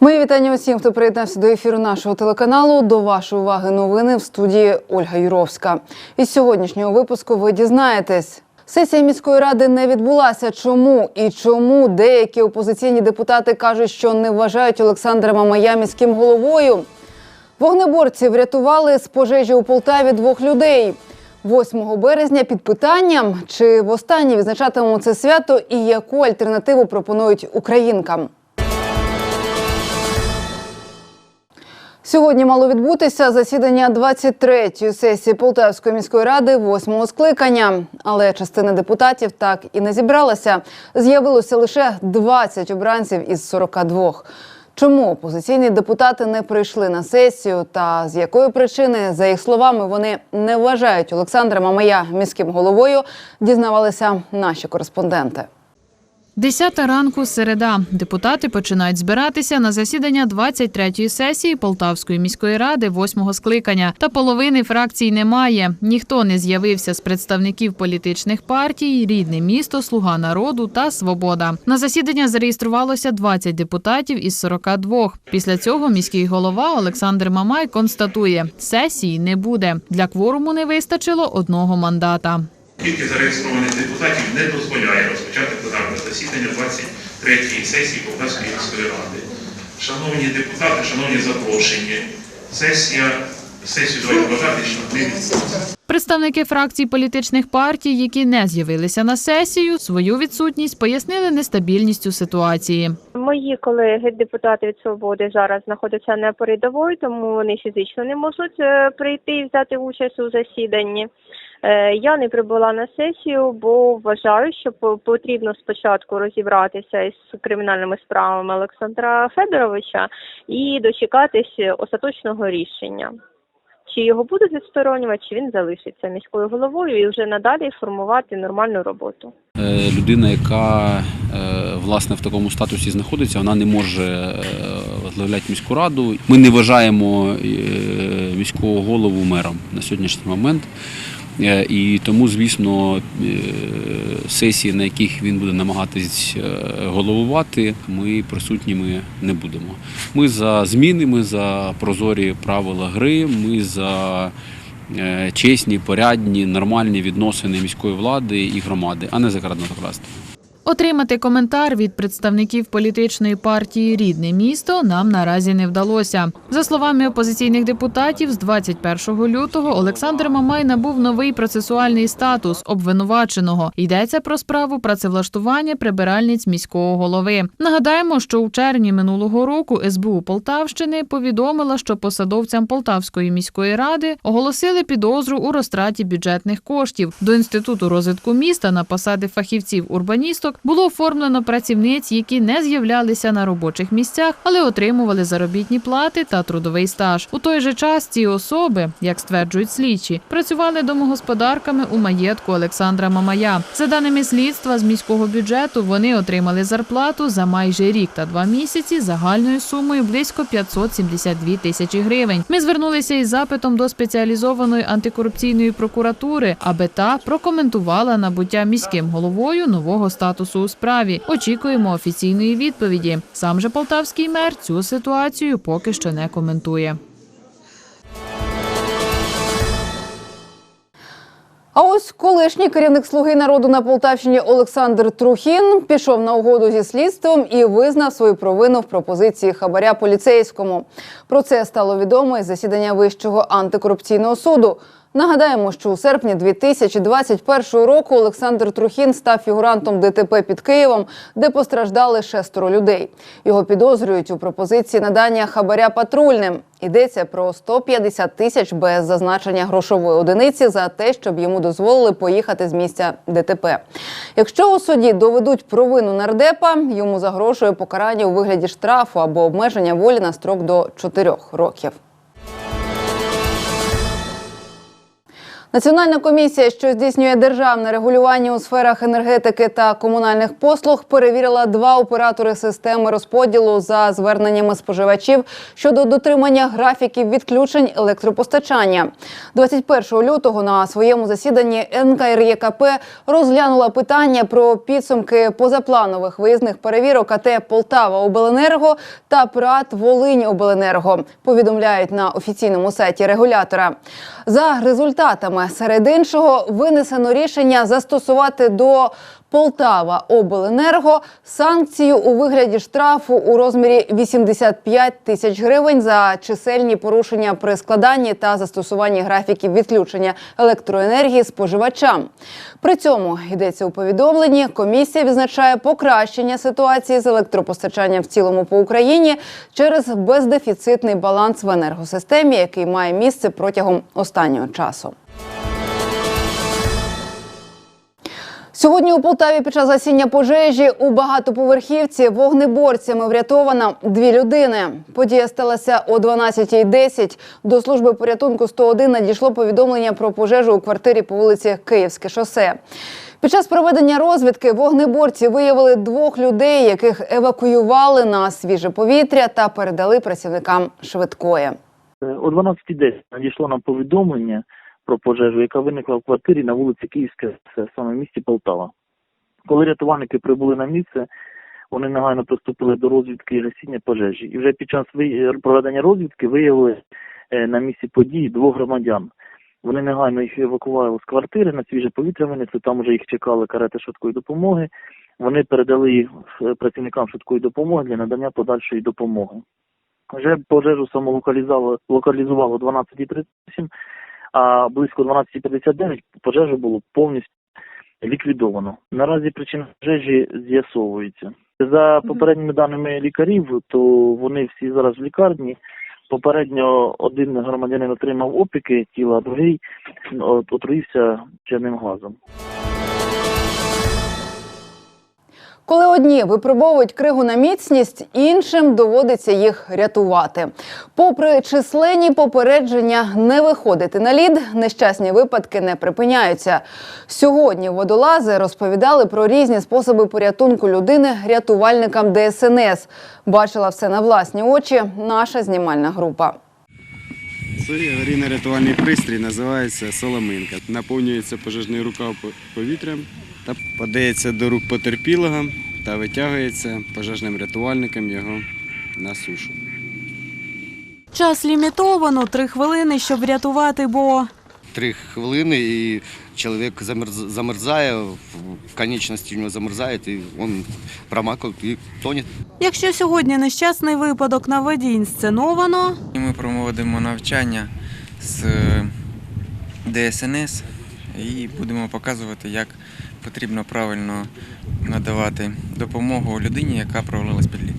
Мої вітання усім, хто приєднався до ефіру нашого телеканалу. До вашої уваги новини в студії Ольга Юровська. Із сьогоднішнього випуску ви дізнаєтесь. Сесія міської ради не відбулася. Чому і чому деякі опозиційні депутати кажуть, що не вважають Олександра Мамая міським головою? Вогнеборці врятували з пожежі у Полтаві двох людей. 8 березня під питанням, чи востаннє відзначатимемо це свято і яку альтернативу пропонують українкам. Сьогодні мало відбутися засідання 23-ї сесії Полтавської міської ради, восьмого скликання. Але частина депутатів так і не зібралася. З'явилося лише 20 обранців із 42. Чому опозиційні депутати не прийшли на сесію та з якої причини, за їх словами, вони не вважають Олександра Мамая міським головою, дізнавалися наші кореспонденти. Десята ранку середа. Депутати починають збиратися на засідання 23-ї сесії Полтавської міської ради, восьмого скликання. Та половини фракцій немає. Ніхто не з'явився з представників політичних партій, рідне місто, Слуга народу та Свобода. На засідання зареєструвалося 20 депутатів із 42. Після цього міський голова Олександр Мамай констатує, сесії не буде. Для кворуму не вистачило одного мандата. Кількість зареєстрованих депутатів не дозволяє розпочати пленарне засідання 23-ї сесії Полтавської міської ради. Шановні депутати, шановні запрошені, сесія, сесію давайте вважати, що не. Представники фракцій політичних партій, які не з'явилися на сесію, свою відсутність пояснили нестабільністю ситуації. Мої колеги, депутати від свободи, зараз знаходяться на передовій, тому вони фізично не можуть е, прийти і взяти участь у засіданні. Е, Я не прибула на сесію, бо вважаю, що потрібно спочатку розібратися із кримінальними справами Олександра Федоровича і дочекатись остаточного рішення. Чи його будуть відсторонювати, чи він залишиться міською головою і вже надалі формувати нормальну роботу. Е, людина, яка е, власне в такому статусі знаходиться, вона не може возглавляти міську раду. Ми не вважаємо міського голову мером на сьогоднішній момент. Е, І тому, звісно, е, сесії, на яких він буде намагатись е, головувати, ми присутніми не будемо. Ми за зміни, ми за прозорі правила гри, ми за чесні, порядні, нормальні відносини міської влади і громади, а не за крадно. Отримати коментар від представників політичної партії Рідне місто нам наразі не вдалося. За словами опозиційних депутатів, з 21 лютого Олександр Мамай набув новий процесуальний статус обвинуваченого. Йдеться про справу працевлаштування прибиральниць міського голови. Нагадаємо, що у червні минулого року СБУ Полтавщини повідомила, що посадовцям Полтавської міської ради оголосили підозру у розтраті бюджетних коштів. До інституту розвитку міста на посади фахівців урбаністок було оформлено працівниць, які не з'являлися на робочих місцях, але отримували заробітні плати та трудовий стаж. У той же час ці особи, як стверджують слідчі, працювали домогосподарками у маєтку Олександра Мамая. За даними слідства з міського бюджету, вони отримали зарплату за майже рік та два місяці загальною сумою близько 572 тисячі гривень. Ми звернулися із запитом до спеціалізованої антикорупційної прокуратури, аби та прокоментувала набуття міським головою нового статусу у справі. Очікуємо офіційної відповіді. Сам же полтавський мер цю ситуацію поки що не коментує. А ось колишній керівник слуги народу на Полтавщині Олександр Трухін пішов на угоду зі слідством і визнав свою провину в пропозиції хабаря поліцейському. Про це стало відомо із засідання Вищого антикорупційного суду. Нагадаємо, що у серпні 2021 року Олександр Трухін став фігурантом ДТП під Києвом, де постраждали шестеро людей. Його підозрюють у пропозиції надання хабаря патрульним. Йдеться про 150 тисяч без зазначення грошової одиниці за те, щоб йому дозволили поїхати з місця ДТП. Якщо у суді доведуть провину нардепа, йому загрожує покарання у вигляді штрафу або обмеження волі на строк до 4 років. Національна комісія, що здійснює державне регулювання у сферах енергетики та комунальних послуг, перевірила два оператори системи розподілу за зверненнями споживачів щодо дотримання графіків відключень електропостачання. 21 лютого на своєму засіданні НКРЄКП розглянула питання про підсумки позапланових виїзних перевірок АТ Полтава Обленерго та ПРАТ Волинь Обленерго. Повідомляють на офіційному сайті регулятора. За результатами серед іншого винесено рішення застосувати до Полтава Обленерго санкцію у вигляді штрафу у розмірі 85 тисяч гривень за чисельні порушення при складанні та застосуванні графіків відключення електроенергії споживачам. При цьому йдеться у повідомленні. Комісія відзначає покращення ситуації з електропостачанням в цілому по Україні через бездефіцитний баланс в енергосистемі, який має місце протягом останнього часу. Сьогодні у Полтаві під час гасіння пожежі у багатоповерхівці вогнеборцями врятовано дві людини. Подія сталася о 12.10. До служби порятунку 101 надійшло повідомлення про пожежу у квартирі по вулиці Київське шосе. Під час проведення розвідки вогнеборці виявили двох людей, яких евакуювали на свіже повітря та передали працівникам швидкої. Е, О 12.10 надійшло нам повідомлення про пожежу, яка виникла в квартирі на вулиці Київська, це саме в місті Полтава. Коли рятувальники прибули на місце, вони негайно приступили до розвідки і гасіння пожежі. І вже під час проведення розвідки виявили е, на місці події двох громадян. Вони негайно їх евакували з квартири, на свіже повітря винесли, там вже їх чекали карети швидкої допомоги. Вони передали їх е, працівникам швидкої допомоги для надання подальшої допомоги. Вже пожежу самолокалізувало локалізувало о 12.37, а близько 12.59 пожежу було повністю ліквідовано. Наразі причина пожежі з'ясовується. За попередніми даними лікарів, то вони всі зараз в лікарні. Попередньо один громадянин отримав опіки тіла, а другий от- отруївся чинним газом. Коли одні випробовують кригу на міцність, іншим доводиться їх рятувати. Попри численні попередження не виходити на лід, нещасні випадки не припиняються. Сьогодні водолази розповідали про різні способи порятунку людини рятувальникам ДСНС. Бачила все на власні очі наша знімальна група. Це аварійно-рятувальний пристрій, називається соломинка. Наповнюється пожежний рукав по- повітрям та подається до рук потерпілого та витягується пожежним рятувальником його на сушу. Час лімітовано три хвилини, щоб врятувати, бо три хвилини, і чоловік замерзає, в конечності у нього замерзає, і він промакав і тонет. якщо сьогодні нещасний випадок на воді інсценовано, Ми проводимо навчання з е, ДСНС і будемо показувати, як потрібно правильно надавати допомогу людині, яка провалилась під лід.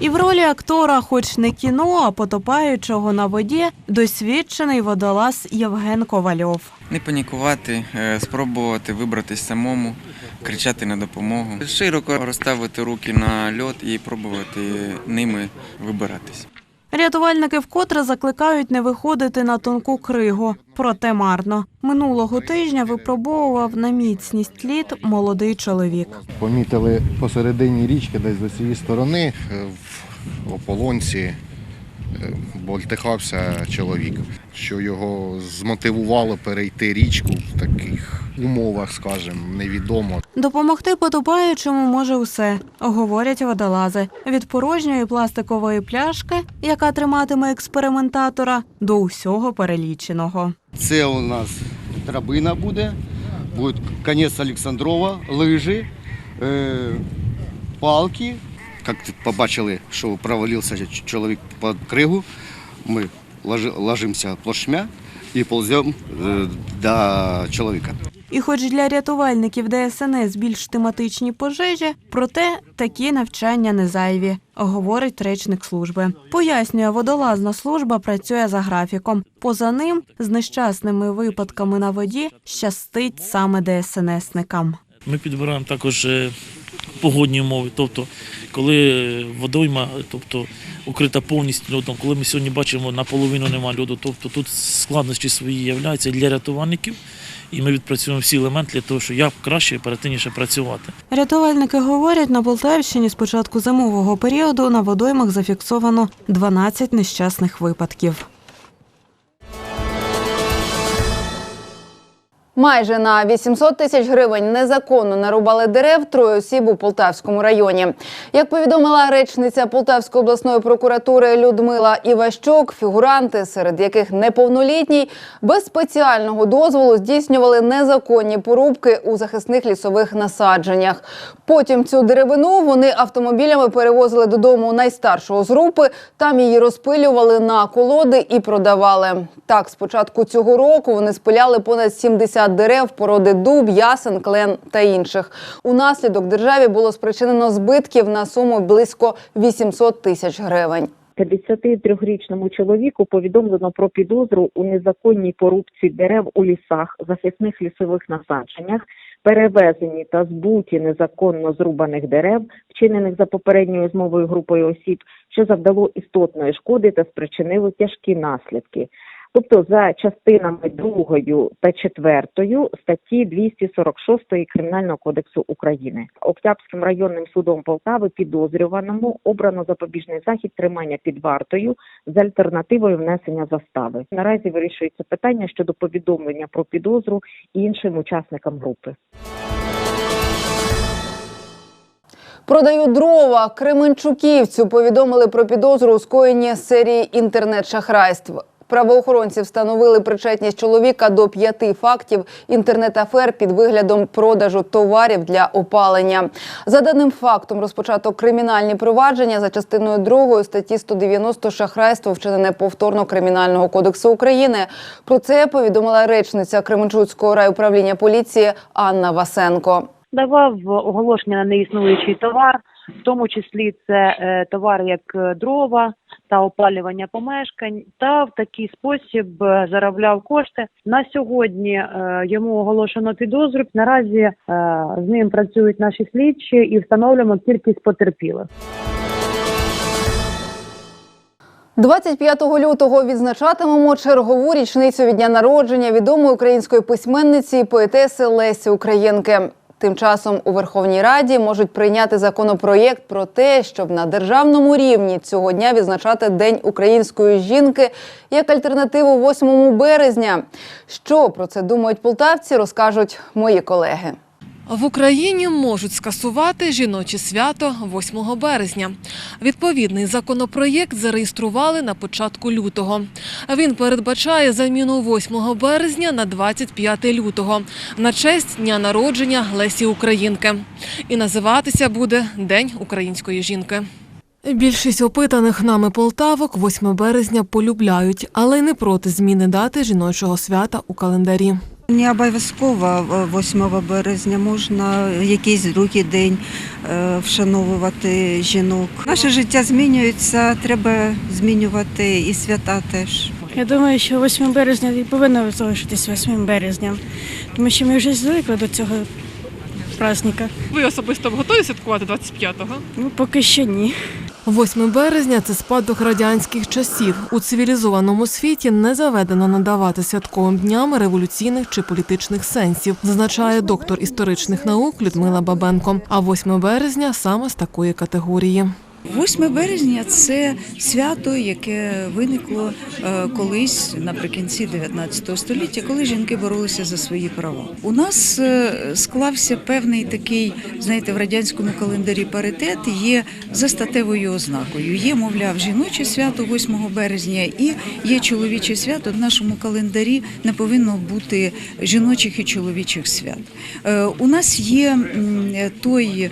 і в ролі актора, хоч не кіно, а потопаючого на воді, досвідчений водолаз Євген Ковальов. Не панікувати, е, спробувати вибратись самому, кричати на допомогу, широко розставити руки на льот і пробувати ними вибиратись. Рятувальники вкотре закликають не виходити на тонку кригу, проте марно. Минулого тижня випробовував на міцність лід молодий чоловік. Помітили посередині річки, десь з цієї сторони, е, в ополонці е, болтихався чоловік, що його змотивувало перейти річку в таких умовах, скажімо, невідомо. Допомогти потопаючому може усе, говорять водолази. Від порожньої пластикової пляшки, яка триматиме експериментатора, до усього переліченого. Це у нас драбина буде, буде конець Олександрова, лижі, е, палки. Як побачили, що провалився чоловік під кригу, ми ложи- ложимося плашмя і повземо е, до чоловіка. І хоч для рятувальників ДСНС більш тематичні пожежі, проте такі навчання не зайві, говорить речник служби. Пояснює, водолазна служба працює за графіком. Поза ним з нещасними випадками на воді щастить саме ДСНСникам. Ми підбираємо також е, погодні умови. Тобто, коли водойма, тобто укрита повністю льодом, коли ми сьогодні бачимо наполовину нема льоду, тобто тут складнощі свої являються для рятувальників, і ми відпрацюємо всі елементи для того, щоб як краще і оперативніше працювати. Рятувальники говорять, на Полтавщині з початку зимового періоду на водоймах зафіксовано 12 нещасних випадків. Майже на 800 тисяч гривень незаконно нарубали дерев троє осіб у Полтавському районі. Як повідомила речниця Полтавської обласної прокуратури Людмила Іващук, фігуранти, серед яких неповнолітній, без спеціального дозволу здійснювали незаконні порубки у захисних лісових насадженнях. Потім цю деревину вони автомобілями перевозили додому найстаршого з групи. Там її розпилювали на колоди і продавали. Так, з початку цього року вони спиляли понад 70 дерев породи дуб, ясен, клен та інших. Унаслідок державі було спричинено збитків на суму близько 800 тисяч гривень. 53-річному чоловіку повідомлено про підозру у незаконній порубці дерев у лісах, захисних лісових насадженнях, перевезенні та збуті незаконно зрубаних дерев, вчинених за попередньою змовою групою осіб, що завдало істотної шкоди та спричинило тяжкі наслідки. Тобто за частинами другою та четвертою статті 246 Кримінального кодексу України Октябрським районним судом Полтави підозрюваному обрано запобіжний захід тримання під вартою з альтернативою внесення застави. Наразі вирішується питання щодо повідомлення про підозру іншим учасникам групи. Продають дрова Кременчуківцю. Повідомили про підозру у скоєнні серії інтернет-шахрайств. Правоохоронці встановили причетність чоловіка до п'яти фактів інтернет-афер під виглядом продажу товарів для опалення. За даним фактом розпочато кримінальні провадження за частиною 2 статті 190 шахрайство вчинене повторно кримінального кодексу України. Про це повідомила речниця Кременчуцького райуправління поліції Анна Васенко. давав оголошення на неіснуючий товар, в тому числі це е, товари як е, дрова та опалювання помешкань, та в такий спосіб е, заробляв кошти. На сьогодні йому оголошено підозру. Наразі з ним працюють наші слідчі і встановлюємо кількість потерпілих. 25 лютого відзначатимемо чергову річницю від дня народження відомої української письменниці і поетеси Лесі Українки. Тим часом у Верховній Раді можуть прийняти законопроєкт про те, щоб на державному рівні цього дня відзначати День української жінки як альтернативу 8 березня. Що про це думають полтавці, розкажуть мої колеги. В Україні можуть скасувати жіноче свято 8 березня. Відповідний законопроєкт зареєстрували на початку лютого. Він передбачає заміну 8 березня на 25 лютого на честь дня народження Лесі Українки. І називатися буде День української жінки. Більшість опитаних нами полтавок 8 березня полюбляють, але й не проти зміни дати жіночого свята у календарі. Не обов'язково 8 березня можна якийсь другий день е, вшановувати жінок. Наше життя змінюється, треба змінювати і свята теж. Я думаю, що 8 березня повинно залишитись 8 березня, тому що ми вже звикли до цього праздника. Ви особисто готові святкувати 25-го? Ну, поки що ні. 8 березня це спадок радянських часів. У цивілізованому світі не заведено надавати святковим дням революційних чи політичних сенсів, зазначає доктор історичних наук Людмила Бабенко. А 8 березня саме з такої категорії. 8 березня це свято, яке виникло е, колись наприкінці 19 століття, коли жінки боролися за свої права. У нас е, склався певний такий, знаєте, в радянському календарі паритет є за статевою ознакою. Є, мовляв, жіноче свято 8 березня і є чоловіче свято. В нашому календарі не повинно бути жіночих і чоловічих свят. Е, У нас є той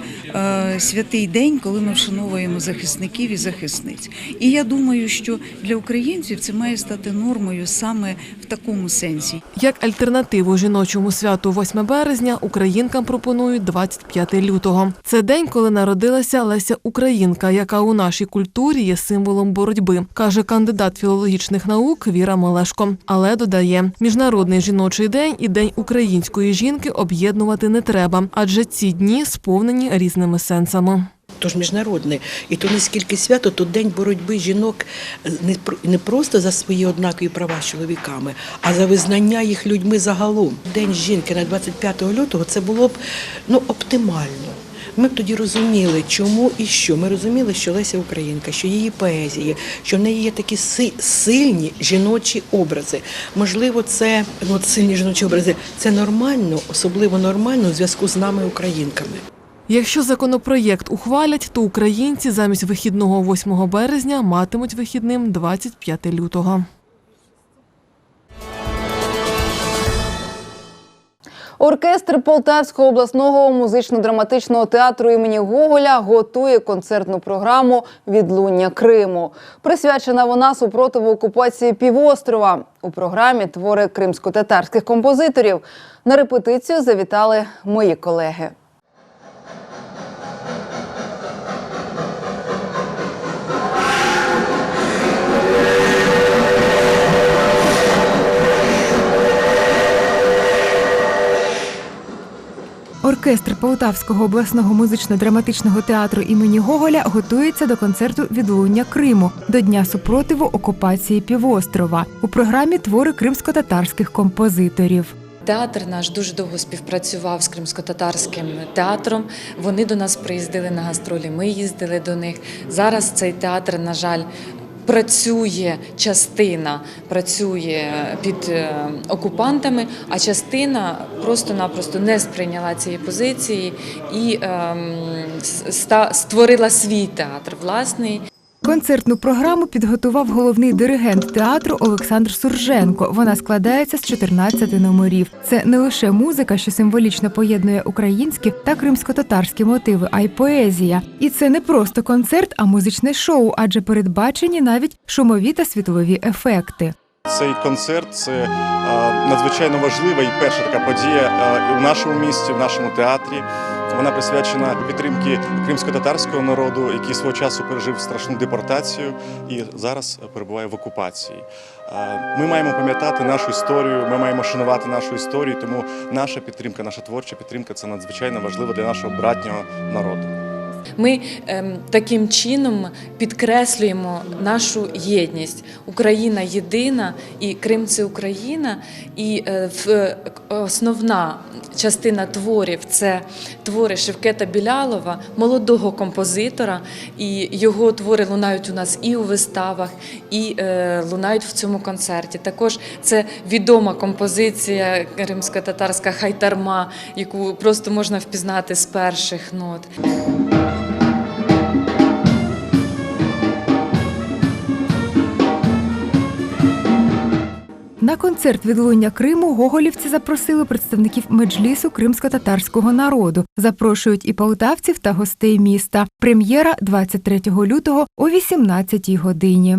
святий день, коли ми вшановуємо захисників і захисниць. І я думаю, що для українців це має стати нормою саме в такому сенсі. Як альтернативу жіночому святу 8 березня українкам пропонують 25 лютого. Це день, коли народилася Леся Українка, яка у нашій культурі є символом боротьби, каже кандидат філологічних наук Віра Мелешко. Але додає, міжнародний жіночий день і день української жінки об'єднувати не треба, адже ці дні сповнені різними сенсами. Тож міжнародне, і то не скільки свято, то день боротьби жінок не просто за свої однакові права з чоловіками, а за визнання їх людьми загалом. День жінки на 25 лютого це було б ну оптимально. Ми б тоді розуміли, чому і що. Ми розуміли, що Леся Українка, що її поезії, що в неї є такі си- сильні жіночі образи. Можливо, це ну, сильні жіночі образи. Це нормально, особливо нормально у зв'язку з нами, українками. Якщо законопроєкт ухвалять, то українці замість вихідного 8 березня матимуть вихідним 25 лютого. Оркестр Полтавського обласного музично-драматичного театру імені Гоголя готує концертну програму Відлуння Криму. Присвячена вона супротиву окупації півострова. У програмі твори кримсько-татарських композиторів. На репетицію завітали мої колеги. Оркестр Полтавського обласного музично-драматичного театру імені Гоголя готується до концерту Відлуння Криму до Дня супротиву окупації півострова. У програмі твори кримсько-татарських композиторів. Театр наш дуже довго співпрацював з кримсько-татарським театром. Вони до нас приїздили на гастролі. Ми їздили до них. Зараз цей театр, на жаль, працює частина працює під е, окупантами, а частина просто-напросто не сприйняла цієї позиції і ем, створила свій театр власний. Концертну програму підготував головний диригент театру Олександр Сурженко. Вона складається з 14 номерів. Це не лише музика, що символічно поєднує українські та кримсько-татарські мотиви, а й поезія. І це не просто концерт, а музичне шоу, адже передбачені навіть шумові та світлові ефекти. Цей концерт це е, надзвичайно важлива і перша така подія е, в нашому місті, в нашому театрі. Вона присвячена підтримки кримсько-татарського народу, який свого часу пережив страшну депортацію і зараз перебуває в окупації. Ми маємо пам'ятати нашу історію, ми маємо шанувати нашу історію, тому наша підтримка, наша творча підтримка це надзвичайно важливо для нашого братнього народу. Ми ем, таким чином підкреслюємо нашу єдність. Україна єдина, і Крим це Україна. І е, в, е, основна частина творів це твори Шевкета Білялова, молодого композитора. І його твори лунають у нас і у виставах, і е, лунають в цьому концерті. Також це відома композиція кримсько-татарська хайтарма, яку просто можна впізнати з перших нот. На концерт відлуння Криму гоголівці запросили представників меджлісу кримсько-татарського народу. Запрошують і полтавців та гостей міста. Прем'єра 23 лютого о 18 годині.